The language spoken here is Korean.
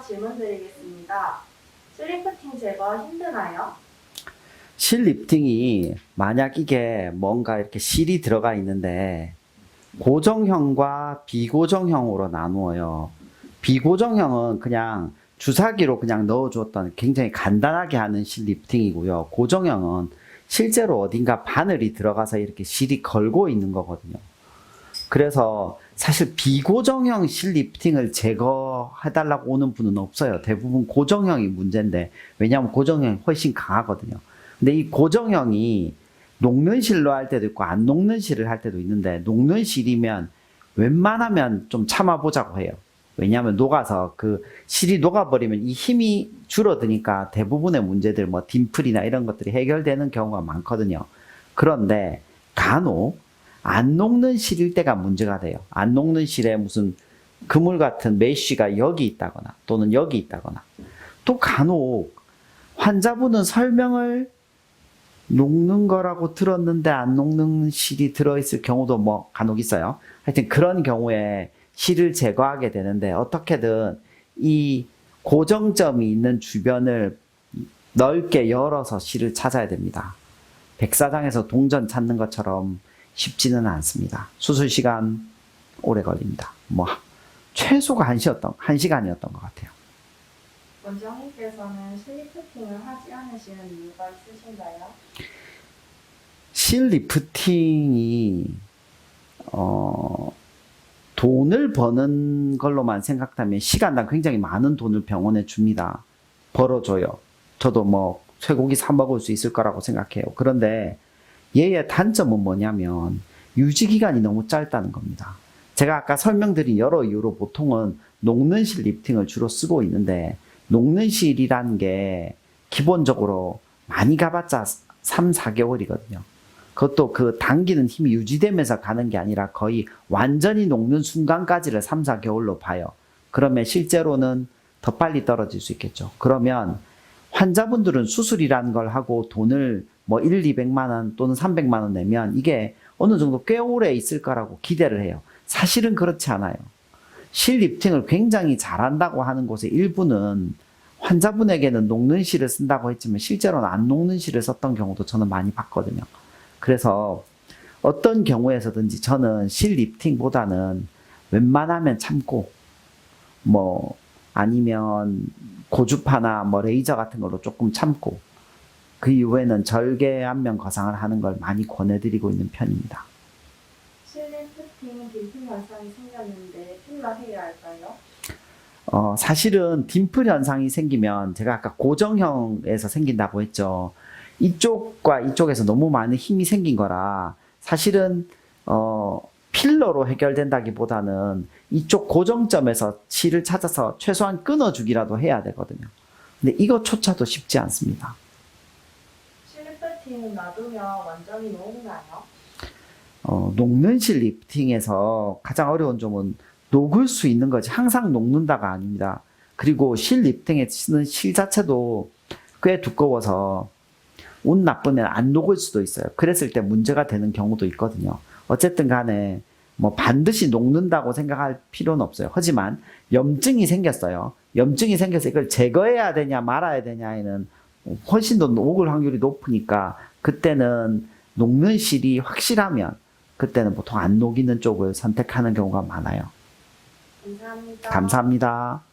질문 드리겠습니다. 슬리프팅 제거 힘드나요? 실 리프팅이 만약 이게 뭔가 이렇게 실이 들어가 있는데 고정형과 비고정형으로 나누어요. 비고정형은 그냥 주사기로 그냥 넣어주었던 굉장히 간단하게 하는 실 리프팅이고요. 고정형은 실제로 어딘가 바늘이 들어가서 이렇게 실이 걸고 있는 거거든요. 그래서 사실 비고정형 실 리프팅을 제거해달라고 오는 분은 없어요. 대부분 고정형이 문제인데 왜냐하면 고정형이 훨씬 강하거든요. 근데 이 고정형이 녹는 실로 할 때도 있고 안 녹는 실을 할 때도 있는데 녹는 실이면 웬만하면 좀 참아보자고 해요. 왜냐하면 녹아서 그 실이 녹아버리면 이 힘이 줄어드니까 대부분의 문제들 뭐 딤플이나 이런 것들이 해결되는 경우가 많거든요. 그런데 간혹 안 녹는 실일 때가 문제가 돼요. 안 녹는 실에 무슨 그물 같은 메쉬가 여기 있다거나 또는 여기 있다거나 또 간혹 환자분은 설명을 녹는 거라고 들었는데 안 녹는 실이 들어있을 경우도 뭐 간혹 있어요. 하여튼 그런 경우에 실을 제거하게 되는데 어떻게든 이 고정점이 있는 주변을 넓게 열어서 실을 찾아야 됩니다. 백사장에서 동전 찾는 것처럼 쉽지는 않습니다. 수술 시간 오래 걸립니다. 뭐 최소가 한 시였던 한 시간이었던 것 같아요. 원장님께서는 슬리프팅을 하지 않으시는 이유가 있으신가요? 실 리프팅이 어 돈을 버는 걸로만 생각하면 시간당 굉장히 많은 돈을 병원에 줍니다. 벌어줘요. 저도 뭐 쇠고기 사 먹을 수 있을 거라고 생각해요. 그런데 얘의 단점은 뭐냐면 유지 기간이 너무 짧다는 겁니다. 제가 아까 설명드린 여러 이유로 보통은 녹는 실 리프팅을 주로 쓰고 있는데 녹는 실이라는 게 기본적으로 많이 가봤자 3, 4개월이거든요. 그것도 그 당기는 힘이 유지되면서 가는 게 아니라 거의 완전히 녹는 순간까지를 3, 4개월로 봐요. 그러면 실제로는 더 빨리 떨어질 수 있겠죠. 그러면 환자분들은 수술이라는 걸 하고 돈을 뭐 1, 200만 원 또는 300만 원 내면 이게 어느 정도 꽤 오래 있을 거라고 기대를 해요. 사실은 그렇지 않아요. 실 리프팅을 굉장히 잘한다고 하는 곳의 일부는 환자분에게는 녹는 실을 쓴다고 했지만 실제로는 안 녹는 실을 썼던 경우도 저는 많이 봤거든요. 그래서 어떤 경우에서든지 저는 실 리프팅보다는 웬만하면 참고 뭐 아니면 고주파나 뭐 레이저 같은 걸로 조금 참고 그 이후에는 절개 안면 거상을 하는 걸 많이 권해드리고 있는 편입니다. 슬리프팅 dim플 현상이 생겼는데 필러 해야 할까요? 어, 사실은 딤플 현상이 생기면 제가 아까 고정형에서 생긴다고 했죠. 이쪽과 이쪽에서 너무 많은 힘이 생긴 거라 사실은 어, 필러로 해결된다기보다는 이쪽 고정점에서 실을 찾아서 최소한 끊어주기라도 해야 되거든요. 근데 이것조차도 쉽지 않습니다. 슬리프팅 놔두면 완전히 녹나요? 어, 녹는 실 리프팅에서 가장 어려운 점은 녹을 수 있는 거지 항상 녹는다가 아닙니다. 그리고 실 리프팅에 쓰는 실 자체도 꽤 두꺼워서 운 나쁘면 안 녹을 수도 있어요. 그랬을 때 문제가 되는 경우도 있거든요. 어쨌든 간에 뭐 반드시 녹는다고 생각할 필요는 없어요. 하지만 염증이 생겼어요. 염증이 생겨서 이걸 제거해야 되냐 말아야 되냐에는 훨씬 더 녹을 확률이 높으니까 그때는 녹는 실이 확실하면 그때는 보통 안 녹이는 쪽을 선택하는 경우가 많아요. 감사합니다. 감사합니다.